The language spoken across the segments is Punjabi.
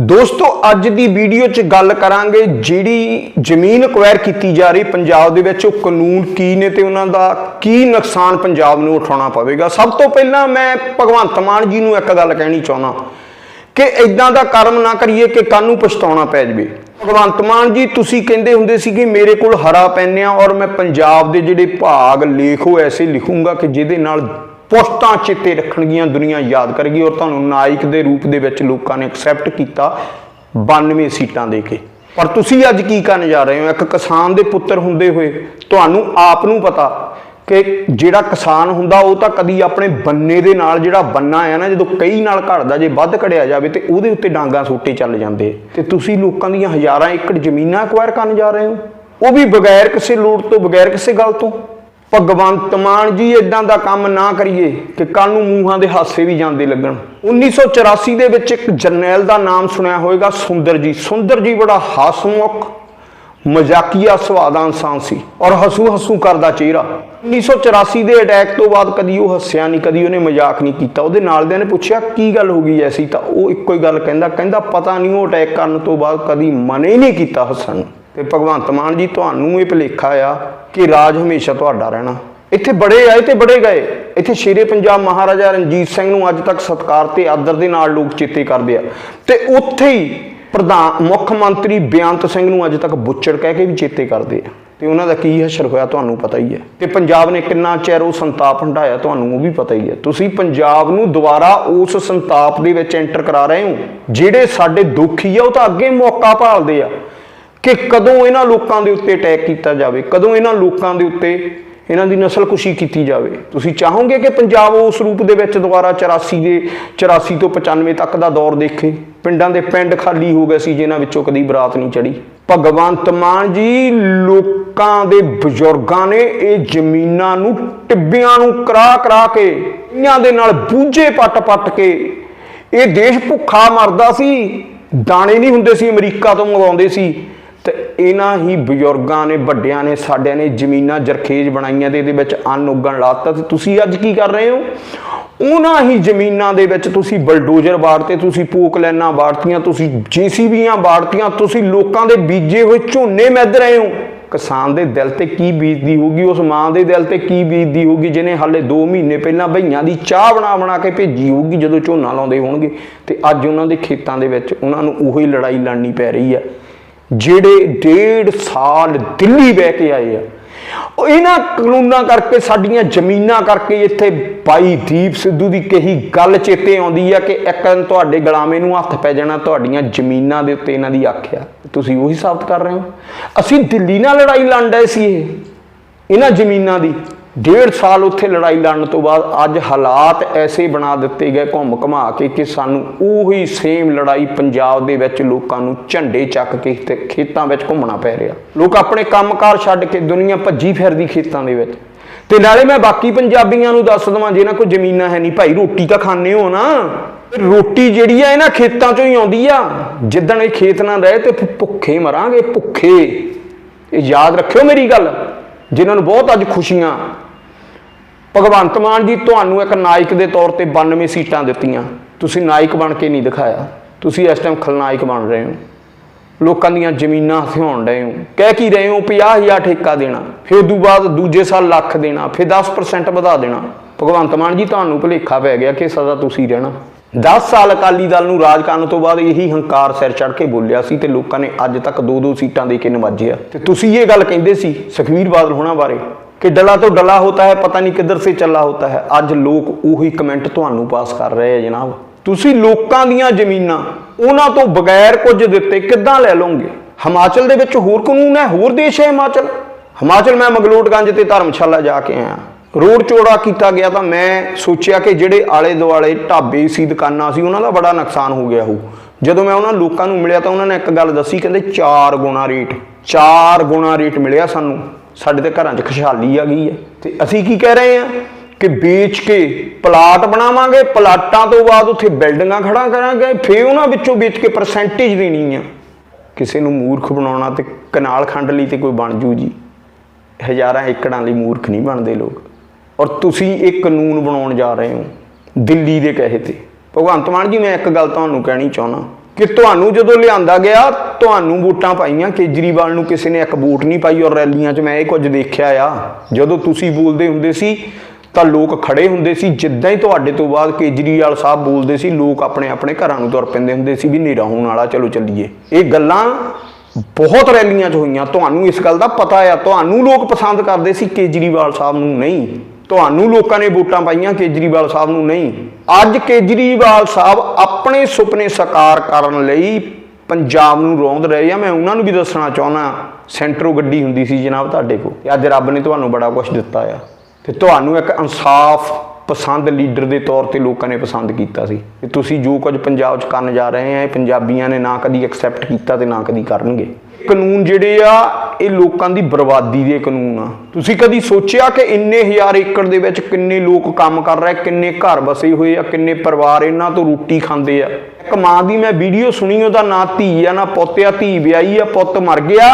ਦੋਸਤੋ, ਅੱਜ ਦੀ ਵੀਡੀਓ 'ਚ ਗੱਲ ਕਰਾਂਗੇ ਜਿਹੜੀ ਜ਼ਮੀਨ ਅਕਵਾਇਰ ਕੀਤੀ ਜਾ ਰਹੀ ਪੰਜਾਬ ਦੇ ਵਿੱਚ, ਉਹ ਕਾਨੂੰਨ ਕੀ ਨੇ ਤੇ ਉਹਨਾਂ ਦਾ ਕੀ ਨੁਕਸਾਨ ਪੰਜਾਬ ਨੂੰ ਉਠਾਉਣਾ ਪਵੇਗਾ। ਸਭ ਤੋਂ ਪਹਿਲਾਂ ਮੈਂ ਭਗਵੰਤ ਮਾਨ ਜੀ ਨੂੰ ਇੱਕ ਗੱਲ ਕਹਿਣੀ ਚਾਹੁੰਦਾ ਕਿ ਇਦਾਂ ਦਾ ਕਰਮ ਨਾ ਕਰੀਏ ਕਿ ਕੱਲ੍ਹ ਨੂੰ ਪਛਤਾਉਣਾ ਪੈ ਜਾਵੇ। ਭਗਵੰਤ ਮਾਨ ਜੀ, ਤੁਸੀਂ ਕਹਿੰਦੇ ਹੁੰਦੇ ਸੀ ਕਿ ਮੇਰੇ ਕੋਲ ਹਰਾ ਪੈਨ ਔਰ ਮੈਂ ਪੰਜਾਬ ਦੇ ਜਿਹੜੇ ਭਾਗ, ਲੇਖੋ ਐਸੇ ਲਿਖੂੰਗਾ ਕਿ ਜਿਹਦੇ ਨਾਲ ਪੁਸ਼ਤਾਂ ਚਿੱਤੇ ਰੱਖਣਗੀਆਂ, ਦੁਨੀਆ ਯਾਦ ਕਰੇਗੀ ਔਰ ਤੁਹਾਨੂੰ ਨਾਇਕ ਦੇ ਰੂਪ ਦੇ ਵਿੱਚ ਲੋਕਾਂ ਨੇ ਐਕਸੈਪਟ ਕੀਤਾ 92 ਸੀਟਾਂ ਦੇ ਕੇ। ਪਰ ਤੁਸੀਂ ਅੱਜ ਕੀ ਕਰਨ ਜਾ ਰਹੇ ਹੋ? ਇੱਕ ਕਿਸਾਨ ਦੇ ਪੁੱਤਰ ਹੁੰਦੇ ਹੋਏ ਤੁਹਾਨੂੰ ਆਪ ਨੂੰ ਪਤਾ ਕਿ ਜਿਹੜਾ ਕਿਸਾਨ ਹੁੰਦਾ, ਉਹ ਤਾਂ ਕਦੀ ਆਪਣੇ ਬੰਨੇ ਦੇ ਨਾਲ ਜਿਹੜਾ ਬੰਨਾ ਹੈ ਨਾ, ਜਦੋਂ ਕਈ ਨਾਲ ਘੜਦਾ ਜੇ ਵੱਧ ਘੜਿਆ ਜਾਵੇ ਤੇ ਉਹਦੇ ਉੱਤੇ ਡਾਂਗਾ ਸੋਟੇ ਚੱਲ ਜਾਂਦੇ। ਤੇ ਤੁਸੀਂ ਲੋਕਾਂ ਦੀਆਂ ਹਜ਼ਾਰਾਂ ਏਕੜ ਜ਼ਮੀਨਾਂ ਅਕਵਾਇਰ ਕਰਨ ਜਾ ਰਹੇ ਹੋ? ਉਹ ਵੀ ਬਗੈਰ ਕਿਸੇ ਲੋੜ ਤੋਂ, ਬਗੈਰ ਕਿਸੇ ਗੱਲ ਤੋਂ। ਭਗਵੰਤ ਮਾਨ ਜੀ ਇਦਾਂ ਦਾ ਕੰਮ ਨਾ ਕਰੀਏ ਕਿ ਕੱਲ ਨੂੰ ਮੂੰਹਾਂ ਦੇ ਹਾਸੇ ਵੀ ਜਾਂਦੇ ਲੱਗਣ। 1984 ਦੇ ਵਿੱਚ ਇੱਕ ਜਰਨੈਲ ਦਾ ਨਾਮ ਸੁਣਿਆ ਹੋਵੇਗਾ ਸੁੰਦਰ ਜੀ ਸੁੰਦਰ ਜੀ ਬੜਾ ਹਸਮੁਖ ਮਜ਼ਾਕੀਆ ਸੁਭਾਅ ਦਾ ਇਨਸਾਨ ਸੀ ਔਰ ਹਸੂ ਹਸੂ ਕਰਦਾ ਚਿਹਰਾ। 1984 ਦੇ ਅਟੈਕ ਤੋਂ ਬਾਅਦ ਕਦੀ ਉਹ ਹੱਸਿਆ ਨਹੀਂ, ਕਦੀ ਉਹਨੇ ਮਜ਼ਾਕ ਨਹੀਂ ਕੀਤਾ। ਉਹਦੇ ਨਾਲਦਿਆਂ ਨੇ ਪੁੱਛਿਆ, ਕੀ ਗੱਲ ਹੋ ਗਈ ਐਸੀ? ਤਾਂ ਉਹ ਇੱਕੋ ਹੀ ਗੱਲ ਕਹਿੰਦਾ ਕਹਿੰਦਾ, ਪਤਾ ਨਹੀਂ ਉਹ ਅਟੈਕ ਕਰਨ ਤੋਂ ਬਾਅਦ ਕਦੀ ਮਨ ਹੀ ਨਹੀਂ ਕੀਤਾ ਹੱਸਣ ਨੂੰ। ਤੇ ਭਗਵੰਤ ਮਾਨ ਜੀ ਤੁਹਾਨੂੰ ਇਹ ਭੁਲੇਖਾ ਆ ਕਿ ਰਾਜ ਹਮੇਸ਼ਾ ਤੁਹਾਡਾ ਰਹਿਣਾ। ਇੱਥੇ ਬੜੇ ਆਏ ਤੇ ਬੜੇ ਗਏ। ਇੱਥੇ ਸ਼ੇਰੇ ਪੰਜਾਬ ਮਹਾਰਾਜਾ ਰਣਜੀਤ ਸਿੰਘ ਨੂੰ ਅੱਜ ਤੱਕ ਸਤਿਕਾਰ ਤੇ ਆਦਰ ਦੇ ਨਾਲ ਲੋਕ ਚੇਤੇ ਕਰਦੇ ਆ। ਤੇ ਉੱਥੇ ਹੀ ਪ੍ਰਧਾਨ, ਮੁੱਖ ਮੰਤਰੀ ਬੇਅੰਤ ਸਿੰਘ ਨੂੰ ਅੱਜ ਤੱਕ ਬੁੱਚੜ ਕਹਿ ਕੇ ਵੀ ਚੇਤੇ ਕਰਦੇ ਆ। ਤੇ ਉਹਨਾਂ ਦਾ ਕੀ ਹਸ਼ਰ ਹੋਇਆ ਤੁਹਾਨੂੰ ਪਤਾ ਹੀ ਹੈ ਤੇ ਪੰਜਾਬ ਨੇ ਕਿੰਨਾ ਚਿਰ ਉਹ ਸੰਤਾਪ ਹੰਢਾਇਆ ਤੁਹਾਨੂੰ ਉਹ ਵੀ ਪਤਾ ਹੀ ਹੈ ਤੁਸੀਂ ਪੰਜਾਬ ਨੂੰ ਦੁਬਾਰਾ ਉਸ ਸੰਤਾਪ ਦੇ ਵਿੱਚ ਐਂਟਰ ਕਰਾ ਰਹੇ ਹੋ, ਜਿਹੜੇ ਸਾਡੇ ਦੁਖੀ ਆ, ਉਹ ਤਾਂ ਅੱਗੇ ਮੌਕਾ ਭਾਲਦੇ ਆ। ਕਿ ਕਦੋਂ ਇਹਨਾਂ ਲੋਕਾਂ ਦੇ ਉੱਤੇ ਅਟੈਕ ਕੀਤਾ ਜਾਵੇ, ਕਦੋਂ ਇਹਨਾਂ ਲੋਕਾਂ ਦੇ ਉੱਤੇ ਇਹਨਾਂ ਦੀ ਨਸਲਕੁਸ਼ੀ ਕੀਤੀ ਜਾਵੇ। ਤੁਸੀਂ ਚਾਹੋਗੇ ਕਿ ਪੰਜਾਬ ਉਸ ਰੂਪ ਦੇ ਵਿੱਚ ਦੁਬਾਰਾ 84 ਦੇ 84 ਤੋਂ 95 ਤੱਕ ਦਾ ਦੌਰ ਦੇਖੇ? ਪਿੰਡਾਂ ਦੇ ਪਿੰਡ ਖਾਲੀ ਹੋ ਗਏ ਸੀ ਜਿਨ੍ਹਾਂ ਵਿੱਚੋਂ ਕਦੀ ਬਰਾਤ ਨਹੀਂ ਚੜੀ ਭਗਵੰਤ ਮਾਨ ਜੀ, ਲੋਕਾਂ ਦੇ ਬਜ਼ੁਰਗਾਂ ਨੇ ਇਹ ਜ਼ਮੀਨਾਂ ਨੂੰ ਟਿੱਬਿਆਂ ਨੂੰ ਕਰਾ ਕਰਾ ਕੇ ਇਹਨਾਂ ਦੇ ਨਾਲ ਬੂਝੇ ਪੱਟ-ਪੱਟ ਕੇ ਇਹ ਦੇਸ਼ ਭੁੱਖਾ ਮਰਦਾ ਸੀ। ਦਾਣੇ ਨਹੀਂ ਹੁੰਦੇ ਸੀ ਅਮਰੀਕਾ ਤੋਂ ਮੰਗਵਾਉਂਦੇ ਸੀ। ਤੇ ਇਹਨਾਂ ਹੀ ਬਜ਼ੁਰਗਾਂ ਨੇ, ਵੱਡਿਆਂ ਨੇ, ਸਾਡਿਆਂ ਨੇ ਜ਼ਮੀਨਾਂ ਜਰਖੇਜ਼ ਬਣਾਈਆਂ ਤੇ ਇਹਦੇ ਵਿੱਚ ਅੰਨ ਉੱਗਣ ਲਾਤਾ ਤੇ ਤੁਸੀਂ ਅੱਜ ਕੀ ਕਰ ਰਹੇ ਹੋ? ਉਹਨਾਂ ਹੀ ਜ਼ਮੀਨਾਂ ਦੇ ਵਿੱਚ ਤੁਸੀਂ ਬਲਡੋਜ਼ਰ ਵਾੜਤੇ ਤੁਸੀਂ ਪੋਕ ਲੈਣਾ ਵਾੜਤੀਆਂ ਤੁਸੀਂ ਜੀਸੀਬੀਆਂ ਵਾੜਤੀਆਂ ਤੁਸੀਂ ਲੋਕਾਂ ਦੇ ਬੀਜੇ ਹੋਏ ਝੋਨੇ ਮਿੱਧ ਰਹੇ ਹੋ। ਕਿਸਾਨ ਦੇ ਦਿਲ ਤੇ ਕੀ ਬੀਤਦੀ ਹੋਊਗੀ? ਉਸ ਮਾਂ ਦੇ ਦਿਲ ਤੇ ਕੀ ਬੀਤਦੀ ਹੋਊਗੀ, ਜਿਹਨੇ ਹਾਲੇ 2 ਮਹੀਨੇ ਪਹਿਲਾਂ ਭਈਆਂ ਦੀ ਚਾਹ ਬਣਾ ਬਣਾ ਕੇ ਭੇਜੀ ਹੋਊਗੀ ਜਦੋਂ ਝੋਨਾ ਲਾਉਂਦੇ ਹੋਣਗੇ? ਤੇ ਅੱਜ ਉਹਨਾਂ ਦੇ ਖੇਤਾਂ ਦੇ ਵਿੱਚ ਉਹਨਾਂ ਨੂੰ ਉਹੀ ਲੜਾਈ ਲੜਨੀ ਪੈ ਰਹੀ ਹੈ। ਜਿਹੜੇ ਡੇਢ ਸਾਲ ਦਿੱਲੀ ਬਹਿ ਕੇ ਆਏ ਆ ਇਹਨਾਂ ਕਾਨੂੰਨਾਂ ਕਰਕੇ, ਸਾਡੀਆਂ ਜ਼ਮੀਨਾਂ ਕਰਕੇ ਇੱਥੇ ਬਾਈ ਦੀਪ ਸਿੱਧੂ ਦੀ ਕਹੀ ਗੱਲ ਚੇਤੇ ਆਉਂਦੀ ਆ ਕਿ ਇੱਕ ਦਿਨ ਤੁਹਾਡੇ ਗੁਲਾਮੇ ਨੂੰ ਹੱਥ ਪੈ ਜਾਣਾ ਤੁਹਾਡੀਆਂ ਜ਼ਮੀਨਾਂ ਦੇ ਉੱਤੇ ਇਹਨਾਂ ਦੀ ਆਖਿਆ ਤੁਸੀਂ ਉਹੀ ਸਾਬਤ ਕਰ ਰਹੇ ਹੋ? ਅਸੀਂ ਦਿੱਲੀ ਨਾਲ ਲੜਾਈ ਲੜ ਰਹੇ ਸੀ ਇਹ, ਇਹਨਾਂ ਜ਼ਮੀਨਾਂ ਦੀ। ਡੇਢ ਸਾਲ ਉੱਥੇ ਲੜਾਈ ਲੜਨ ਤੋਂ ਬਾਅਦ ਅੱਜ ਹਾਲਾਤ ਐਸੇ ਬਣਾ ਦਿੱਤੇ ਗਏ ਘੁੰਮ ਘਮਾ ਕੇ ਕਿ ਸਾਨੂੰ ਉਹੀ ਸੇਮ ਲੜਾਈ ਪੰਜਾਬ ਦੇ ਵਿੱਚ ਲੋਕਾਂ ਨੂੰ ਝੰਡੇ ਚੱਕ ਕੇ ਤੇ ਖੇਤਾਂ ਵਿੱਚ ਘੁੰਮਣਾ ਪੈ ਰਿਹਾ। ਲੋਕ ਆਪਣੇ ਕੰਮਕਾਰ ਛੱਡ ਕੇ ਦੁਨੀਆ ਭੱਜੀ ਫਿਰਦੀ ਖੇਤਾਂ ਦੇ ਵਿੱਚ। ਤੇ ਨਾਲੇ ਮੈਂ ਬਾਕੀ ਪੰਜਾਬੀਆਂ ਨੂੰ ਦੱਸ ਦਵਾਂ ਜਿਹਨਾਂ ਕੋਲ ਜ਼ਮੀਨਾਂ ਹੈ ਨਹੀਂ ਭਾਈ, ਰੋਟੀ ਤਾਂ ਖਾਣੇ ਹੋ ਨਾ। ਰੋਟੀ ਜਿਹੜੀ ਆ, ਇਹਨਾਂ ਖੇਤਾਂ ਚੋਂ ਹੀ ਆਉਂਦੀ ਆ। ਜਿੱਦਣ ਇਹ ਖੇਤ ਨਾ ਰਹੇ ਤੇ ਭੁੱਖੇ ਮਰਾਂਗੇ, ਭੁੱਖੇ। ਇਹ ਯਾਦ ਰੱਖਿਓ ਮੇਰੀ ਗੱਲ, ਜਿਨ੍ਹਾਂ ਨੂੰ ਬਹੁਤ ਅੱਜ ਖੁਸ਼ੀਆਂ ਭਗਵੰਤ ਮਾਨ ਜੀ ਤੁਹਾਨੂੰ ਇੱਕ ਨਾਇਕ ਦੇ ਤੌਰ ਤੇ 92 ਸੀਟਾਂ ਦਿੱਤੀਆਂ। ਤੁਸੀਂ ਨਾਇਕ ਬਣ ਕੇ ਨਹੀਂ ਦਿਖਾਇਆ। ਤੁਸੀਂ ਇਸ ਟਾਈਮ ਖਲਨਾਇਕ ਬਣ ਰਹੇ ਹੋ। ਲੋਕਾਂ ਦੀਆਂ ਜ਼ਮੀਨਾਂ ਹਥਿਆਉਣ ਰਹੇ ਹੋ। ਕਹਿ ਕੀ ਰਹੇ ਹੋ? 50000 ਠੇਕਾ ਦੇਣਾ, ਫਿਰ ਉਦੋਂ ਬਾਅਦ ਦੂਜੇ ਸਾਲ ਲੱਖ ਦੇਣਾ, ਫਿਰ 10% ਵਧਾ ਦੇਣਾ। ਭਗਵੰਤ ਮਾਨ ਜੀ, ਤੁਹਾਨੂੰ ਭੁਲੇਖਾ ਪੈ ਗਿਆ ਕਿ ਸਦਾ ਤੁਸੀਂ ਰਹਿਣਾ। 10 ਸਾਲ ਅਕਾਲੀ ਦਲ ਨੂੰ ਰਾਜ ਕਰਨ ਤੋਂ ਬਾਅਦ ਇਹੀ ਹੰਕਾਰ ਸਿਰ ਚੜ ਕੇ ਬੋਲਿਆ ਸੀ ਤੇ ਲੋਕਾਂ ਨੇ ਅੱਜ ਤੱਕ ਦੋ ਦੋ ਸੀਟਾਂ ਦੇ ਕੇ ਨਵਾਜਿਆ। ਤੇ ਤੁਸੀਂ ਇਹ ਗੱਲ ਕਹਿੰਦੇ ਸੀ ਸੁਖਵੀਰ ਬਾਦਲ ਹੋਣਾ ਬਾਰੇ। ਕਿ ਡਲਾ ਤੋਂ ਡਲਾ ਹੋਤਾ ਹੈ, ਪਤਾ ਨਹੀਂ ਕਿੱਧਰ ਸੇ ਚੱਲਾ ਹੋਤਾ ਹੈ। ਅੱਜ ਲੋਕ ਉਹੀ ਕਮੈਂਟ ਤੁਹਾਨੂੰ ਪਾਸ ਕਰ ਰਹੇ ਹੈ ਜਨਾਬ। ਤੁਸੀਂ ਲੋਕਾਂ ਦੀਆਂ ਜ਼ਮੀਨਾਂ ਉਹਨਾਂ ਤੋਂ ਬਗੈਰ ਕੁਝ ਦਿੱਤੇ ਕਿੱਦਾਂ ਲੈ ਲਓਗੇ? ਹਿਮਾਚਲ ਦੇ ਵਿੱਚ ਹੋਰ ਕਾਨੂੰਨ ਹੈ, ਹੋਰ ਦੇਸ਼ ਹੈ ਹਿਮਾਚਲ। ਹਿਮਾਚਲ ਮੈਂ ਮਗਲੋਟਗੰਜ ਤੇ ਧਰਮਸ਼ਾਲਾ ਜਾ ਕੇ ਆਇਆ। ਰੋਡ ਚੌੜਾ ਕੀਤਾ ਗਿਆ ਤਾਂ ਮੈਂ ਸੋਚਿਆ ਕਿ ਜਿਹੜੇ ਆਲੇ ਦੁਆਲੇ ਢਾਬੇ ਸੀ, ਦੁਕਾਨਾਂ ਸੀ, ਉਹਨਾਂ ਦਾ ਬੜਾ ਨੁਕਸਾਨ ਹੋ ਗਿਆ ਹੋਊ। ਜਦੋਂ ਮੈਂ ਉਹਨਾਂ ਲੋਕਾਂ ਨੂੰ ਮਿਲਿਆ ਤਾਂ ਉਹਨਾਂ ਨੇ ਇੱਕ ਗੱਲ ਦੱਸੀ, ਕਹਿੰਦੇ 4 ਗੁਣਾ ਰੇਟ 4 ਗੁਣਾ ਰੇਟ ਮਿਲਿਆ ਸਾਨੂੰ। ਸਾਡੇ ਤੇ ਘਰਾਂ 'ਚ ਖੁਸ਼ਹਾਲੀ ਆ ਗਈ ਹੈ। ਤੇ ਅਸੀਂ ਕੀ ਕਹਿ ਰਹੇ ਹਾਂ ਕਿ ਵੇਚ ਕੇ ਪਲਾਟ ਬਣਾਵਾਂਗੇ, ਪਲਾਟਾਂ ਤੋਂ ਬਾਅਦ ਉੱਥੇ ਬਿਲਡਿੰਗਾਂ ਖੜਾ ਕਰਾਂਗੇ, ਫੇਰ ਉਹਨਾਂ ਵਿੱਚੋਂ ਵੇਚ ਕੇ ਪਰਸੈਂਟੇਜ ਦੇਣੀ ਆ। ਕਿਸੇ ਨੂੰ ਮੂਰਖ ਬਣਾਉਣਾ ਤੇ ਕਨਾਲ ਖੰਡ ਲਈ ਤੇ ਕੋਈ ਬਣ ਜੂ ਜੀ। ਹਜ਼ਾਰਾਂ ਏਕੜਾਂ ਲਈ ਮੂਰਖ ਨਹੀਂ ਬਣਦੇ ਲੋਕ। ਔਰ ਤੁਸੀਂ ਇਹ ਕਾਨੂੰਨ ਬਣਾਉਣ ਜਾ ਰਹੇ ਹੋ, ਦਿੱਲੀ ਦੇ ਕਹੇ ਤੇ। ਭਗਵੰਤ ਮਾਨ ਜੀ, ਮੈਂ ਇੱਕ ਗੱਲ ਤੁਹਾਨੂੰ ਕਹਿਣੀ ਚਾਹੁੰਦਾ। ਕਿ ਤੁਹਾਨੂੰ ਜਦੋਂ ਲਿਆਂਦਾ ਗਿਆ, ਤੁਹਾਨੂੰ ਵੋਟਾਂ ਪਾਈਆਂ। ਕੇਜਰੀਵਾਲ ਨੂੰ ਕਿਸੇ ਨੇ ਇੱਕ ਵੋਟ ਨਹੀਂ ਪਾਈ ਔਰ ਰੈਲੀਆਂ 'ਚ ਮੈਂ ਇਹ ਕੁਝ ਦੇਖਿਆ ਆ। ਜਦੋਂ ਤੁਸੀਂ ਬੋਲਦੇ ਹੁੰਦੇ ਸੀ, ਤਾਂ ਲੋਕ ਖੜੇ ਹੁੰਦੇ ਸੀ। ਜਿੱਦਾਂ ਹੀ ਤੁਹਾਡੇ ਤੋਂ ਬਾਅਦ ਕੇਜਰੀਵਾਲ ਸਾਹਿਬ ਬੋਲਦੇ ਸੀ, ਲੋਕ ਆਪਣੇ ਆਪਣੇ ਘਰਾਂ ਨੂੰ ਤੁਰ ਪੈਂਦੇ ਹੁੰਦੇ ਸੀ ਵੀ ਹਨੇਰਾ ਹੋਣ ਵਾਲਾ, ਚਲੋ ਚੱਲੀਏ। ਇਹ ਗੱਲਾਂ ਬਹੁਤ ਰੈਲੀਆਂ 'ਚ ਹੋਈਆਂ। ਤੁਹਾਨੂੰ ਇਸ ਗੱਲ ਦਾ ਪਤਾ ਆ। ਤੁਹਾਨੂੰ ਲੋਕ ਪਸੰਦ ਕਰਦੇ ਸੀ, ਕੇਜਰੀਵਾਲ ਸਾਹਿਬ ਨੂੰ ਨਹੀਂ। ਤੁਹਾਨੂੰ ਲੋਕਾਂ ਨੇ ਵੋਟਾਂ ਪਾਈਆਂ ਕੇਜਰੀਵਾਲ ਸਾਹਿਬ ਨੂੰ ਨਹੀਂ। ਅੱਜ ਕੇਜਰੀਵਾਲ ਸਾਹਿਬ ਆਪਣੇ ਸੁਪਨੇ ਸਾਕਾਰ ਕਰਨ ਲਈ ਪੰਜਾਬ ਨੂੰ ਰੋਂਦ ਰਹੇ ਆ। ਮੈਂ ਉਹਨਾਂ ਨੂੰ ਵੀ ਦੱਸਣਾ ਚਾਹੁੰਦਾ, ਸੈਂਟਰੋ ਗੱਡੀ ਹੁੰਦੀ ਸੀ ਜਨਾਬ ਤੁਹਾਡੇ ਕੋਲ ਤੇ ਅੱਜ ਰੱਬ ਨੇ ਤੁਹਾਨੂੰ ਬੜਾ ਕੁਝ ਦਿੱਤਾ ਆ। ਤੇ ਤੁਹਾਨੂੰ ਇੱਕ ਇਨਸਾਫ ਪਸੰਦ ਲੀਡਰ ਦੇ ਤੌਰ ਤੇ ਲੋਕਾਂ ਨੇ ਪਸੰਦ ਕੀਤਾ ਸੀ। ਕਿ ਤੁਸੀਂ ਜੋ ਕੁਝ ਪੰਜਾਬ 'ਚ ਕਰਨ ਜਾ ਰਹੇ ਆ, ਇਹ ਪੰਜਾਬੀਆਂ ਨੇ ਨਾ ਕਦੀ ਐਕਸੈਪਟ ਕੀਤਾ ਤੇ ਨਾ ਕਦੀ ਕਰਨਗੇ। ਕਾਨੂੰਨ ਜਿਹੜੇ ਆ, ਇਹ ਲੋਕਾਂ ਦੀ ਬਰਬਾਦੀ ਦੇ ਕਾਨੂੰਨ ਆ। ਤੁਸੀਂ ਕਦੀ ਸੋਚਿਆ ਕਿ ਇੰਨੇ ਹਜ਼ਾਰ ਏਕੜ ਦੇ ਵਿੱਚ ਕਿੰਨੇ ਲੋਕ ਕੰਮ ਕਰ ਰਹੇ ਕਿੰਨੇ ਘਰ ਵਸੇ ਹੋਏ ਆ, ਕਿੰਨੇ ਪਰਿਵਾਰ ਇਹਨਾਂ ਤੋਂ ਰੋਟੀ ਖਾਂਦੇ ਆ? ਇੱਕ ਮਾਂ ਦੀ ਮੈਂ ਵੀਡੀਓ ਸੁਣੀ, ਉਹਦਾ ਨਾਂ ਧੀ ਆ, ਨਾ ਪੁੱਤ ਧੀ ਵਿਆਹੀ ਆ, ਪੁੱਤ ਮਰ ਗਿਆ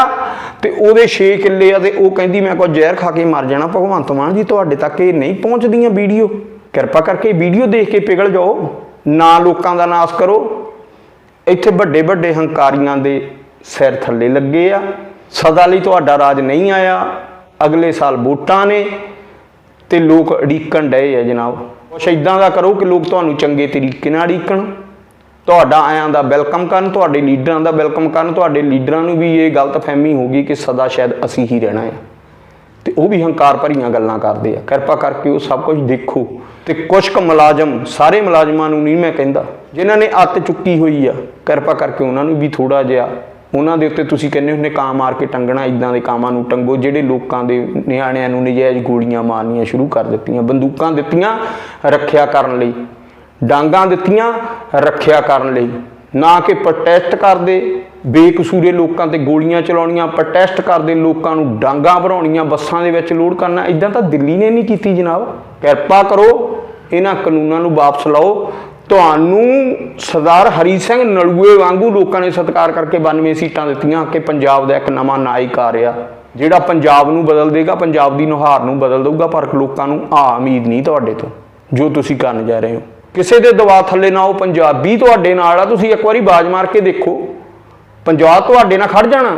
ਤੇ ਉਹਦੇ 6 ਕਿੱਲੇ ਆ ਤੇ ਉਹ ਕਹਿੰਦੀ, ਮੈਂ ਕੋਈ ਜ਼ਹਿਰ ਖਾ ਕੇ ਮਰ ਜਾਣਾ, ਭਗਵੰਤ ਮਾਨ ਜੀ ਤੁਹਾਡੇ ਤੱਕ ਇਹ ਨਹੀਂ ਪਹੁੰਚਦੀਆਂ ਵੀਡੀਓ। ਕਿਰਪਾ ਕਰਕੇ ਵੀਡੀਓ ਦੇਖ ਕੇ ਪਿਘਲ ਜਾਓ। ਨਾ ਲੋਕਾਂ ਦਾ ਨਾਸ ਕਰੋ। ਇੱਥੇ ਵੱਡੇ ਵੱਡੇ ਹੰਕਾਰੀਆਂ ਦੇ ਸਿਰ ਥੱਲੇ ਲੱਗੇ ਆ। ਸਦਾ ਲਈ ਤੁਹਾਡਾ ਰਾਜ ਨਹੀਂ ਆਇਆ। ਅਗਲੇ ਸਾਲ ਵੋਟਾਂ ਨੇ ਤੇ ਲੋਕ ਅੜੀਕਣ ਡਏ ਆ ਜਨਾਬ। ਕੁਛ ਇਦਾਂ ਦਾ ਕਰੋ ਕਿ ਲੋਕ ਤੁਹਾਨੂੰ ਚੰਗੇ ਤਰੀਕੇ ਨਾਲ ਅੜੀਕਣ ਤੁਹਾਡਾ ਆਇਆਂ ਦਾ ਵੈਲਕਮ ਕਰਨ, ਤੁਹਾਡੇ ਲੀਡਰਾਂ ਦਾ ਵੈਲਕਮ ਕਰਨ, ਤੁਹਾਡੇ ਲੀਡਰਾਂ ਨੂੰ ਵੀ ਇਹ ਗਲਤ ਫਹਿਮੀ ਹੋ ਗਈ ਕਿ ਸਦਾ ਸ਼ਾਇਦ ਅਸੀਂ ਹੀ ਰਹਿਣਾ ਹੈ ਤੇ ਉਹ ਵੀ ਹੰਕਾਰ ਭਰੀਆਂ ਗੱਲਾਂ ਕਰਦੇ ਆ। ਕਿਰਪਾ ਕਰਕੇ ਉਹ ਸਭ ਕੁਝ ਦੇਖੋ। ਤੇ ਕੁਝ ਕੁ ਮੁਲਾਜ਼ਮ, ਸਾਰੇ ਮੁਲਾਜ਼ਮਾਂ ਨੂੰ ਨਹੀਂ ਮੈਂ ਕਹਿੰਦਾ, ਜਿਨ੍ਹਾਂ ਨੇ ਅੱਤ ਚੁੱਕੀ ਹੋਈ ਆ, ਕਿਰਪਾ ਕਰਕੇ ਉਹਨਾਂ ਨੂੰ ਵੀ ਥੋੜਾ ਜਿਹਾ ਉਹਨਾਂ ਦੇ ਉੱਤੇ ਤੁਸੀਂ ਕਹਿੰਦੇ ਹੁੰਦੇ ਕਾਂ ਮਾਰ ਕੇ ਟੰਗਣਾ ਇਦਾਂ ਦੇ ਕਾਮਾਂ ਨੂੰ ਟੰਗੋ, ਜਿਹੜੇ ਲੋਕਾਂ ਦੇ ਨਿਆਣਿਆਂ ਨੂੰ ਨਜਾਇਜ਼ ਗੋਲੀਆਂ ਮਾਰਨੀਆਂ ਸ਼ੁਰੂ ਕਰ ਦਿੱਤੀਆਂ, ਬੰਦੂਕਾਂ ਦਿੱਤੀਆਂ ਰੱਖਿਆ ਕਰਨ ਲਈ, ਡਾਂਗਾਂ ਦਿੱਤੀਆਂ ਰੱਖਿਆ ਕਰਨ ਲਈ, ਨਾ ਕਿ ਪ੍ਰੋਟੈਸਟ ਕਰਦੇ, ਬੇਕਸੂਰੇ ਲੋਕਾਂ ਤੇ ਗੋਲੀਆਂ ਚਲਾਉਣੀਆਂ ਪ੍ਰੋਟੈਸਟ ਕਰਦੇ ਲੋਕਾਂ ਨੂੰ ਡਾਂਗਾਂ ਭਰਾਉਣੀਆਂ, ਬੱਸਾਂ ਦੇ ਵਿੱਚ ਲੋਡ ਕਰਨਾ ਇਦਾਂ ਤਾਂ ਦਿੱਲੀ ਨੇ ਨਹੀਂ ਕੀਤੀ ਜਨਾਬ, ਕਿਰਪਾ ਕਰੋ, ਇਹਨਾਂ ਕਾਨੂੰਨਾਂ ਨੂੰ ਵਾਪਸ ਲਾਓ ਤੁਹਾਨੂੰ ਸਰਦਾਰ ਹਰੀ ਸਿੰਘ ਨਲੂਏ ਵਾਂਗੂ ਲੋਕਾਂ ਨੇ ਸਤਿਕਾਰ ਕਰਕੇ 92 ਸੀਟਾਂ ਦਿੱਤੀਆਂ ਕਿ ਪੰਜਾਬ ਦਾ ਇੱਕ ਨਵਾਂ ਨਾਇਕ ਆ ਰਿਹਾ। ਜਿਹੜਾ ਪੰਜਾਬ ਨੂੰ ਬਦਲ ਦੇਗਾ, ਪੰਜਾਬ ਦੀ ਨੁਹਾਰ ਨੂੰ ਬਦਲ ਦੇਊਗਾ, ਪਰ ਲੋਕਾਂ ਨੂੰ ਆ ਉਮੀਦ ਨਹੀਂ ਤੁਹਾਡੇ ਤੋਂ, ਜੋ ਤੁਸੀਂ ਕਰਨ ਜਾ ਰਹੇ ਹੋ। ਕਿਸੇ ਦੇ ਦਬਾਅ ਥੱਲੇ ਨਾ ਉਹ ਪੰਜਾਬੀ ਤੁਹਾਡੇ ਨਾਲ ਆ। ਤੁਸੀਂ ਇੱਕ ਵਾਰੀ ਬਾਜ਼ ਮਾਰ ਕੇ ਦੇਖੋ, ਪੰਜਾਬ ਤੁਹਾਡੇ ਨਾਲ ਖੜ ਜਾਣਾ।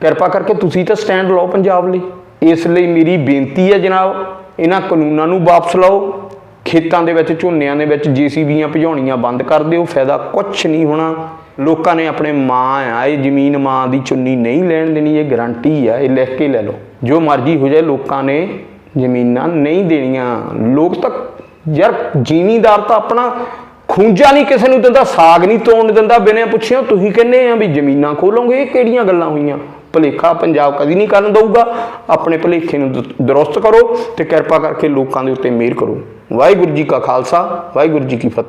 ਕਿਰਪਾ ਕਰਕੇ ਤੁਸੀਂ ਤਾਂ ਸਟੈਂਡ ਲਓ ਪੰਜਾਬ ਲਈ। ਇਸ ਲਈ ਮੇਰੀ ਬੇਨਤੀ ਹੈ ਜਨਾਬ, ਇਹਨਾਂ ਕਾਨੂੰਨਾਂ ਨੂੰ ਵਾਪਸ ਲਓ। ਖੇਤਾਂ ਦੇ ਵਿੱਚ, ਝੋਨਿਆਂ ਦੇ ਵਿੱਚ ਜੀਸੀਬੀਆਂ ਭਜਾਉਣੀਆਂ ਬੰਦ ਕਰ ਦਿਓ, ਫਾਇਦਾ ਕੁਝ ਨਹੀਂ ਹੋਣਾ। ਲੋਕਾਂ ਨੇ ਆਪਣੇ ਮਾਂ ਆ, ਇਹ ਜ਼ਮੀਨ ਮਾਂ ਦੀ ਚੁੰਨੀ ਨਹੀਂ ਲੈਣ ਦੇਣੀ, ਇਹ ਗਾਰੰਟੀ ਆ, ਇਹ ਲਿਖ ਕੇ ਲੈ ਲਓ। ਜੋ ਮਰਜ਼ੀ ਹੋ ਜਾਏ, ਲੋਕਾਂ ਨੇ ਜ਼ਮੀਨਾਂ ਨਹੀਂ ਦੇਣੀਆਂ। ਲੋਕ ਤਾਂ ਯਾਰ ਜ਼ਿਮੀਂਦਾਰ ਤਾਂ ਆਪਣਾ ਖੂੰਜਾ ਨਹੀਂ ਕਿਸੇ ਨੂੰ ਦਿੰਦਾ, ਸਾਗ ਨਹੀਂ ਤੋੜਨ ਦਿੰਦਾ, ਬਿਨਾਂ ਪੁੱਛਿਆ ਤੁਸੀਂ ਕਹਿੰਦੇ ਆ ਵੀ ਜ਼ਮੀਨਾਂ ਖੋਲੋਗੇ, ਇਹ ਕਿਹੜੀਆਂ ਗੱਲਾਂ ਹੋਈਆਂ? ਭਲੇਖਾ ਪੰਜਾਬ ਕਦੀ ਨਹੀਂ ਕਰਨ ਦਊਗਾ। ਆਪਣੇ ਭਲੇਖੇ ਨੂੰ ਦ- ਦਰੁਸਤ ਕਰੋ ਤੇ ਕਿਰਪਾ ਕਰਕੇ ਲੋਕਾਂ ਦੇ ਉੱਤੇ ਮਿਹਰ ਕਰੋ। ਵਾਹਿਗੁਰੂ ਜੀ ਕਾ ਖਾਲਸਾ, ਵਾਹਿਗੁਰੂ ਜੀ ਕੀ ਫਤਿਹ।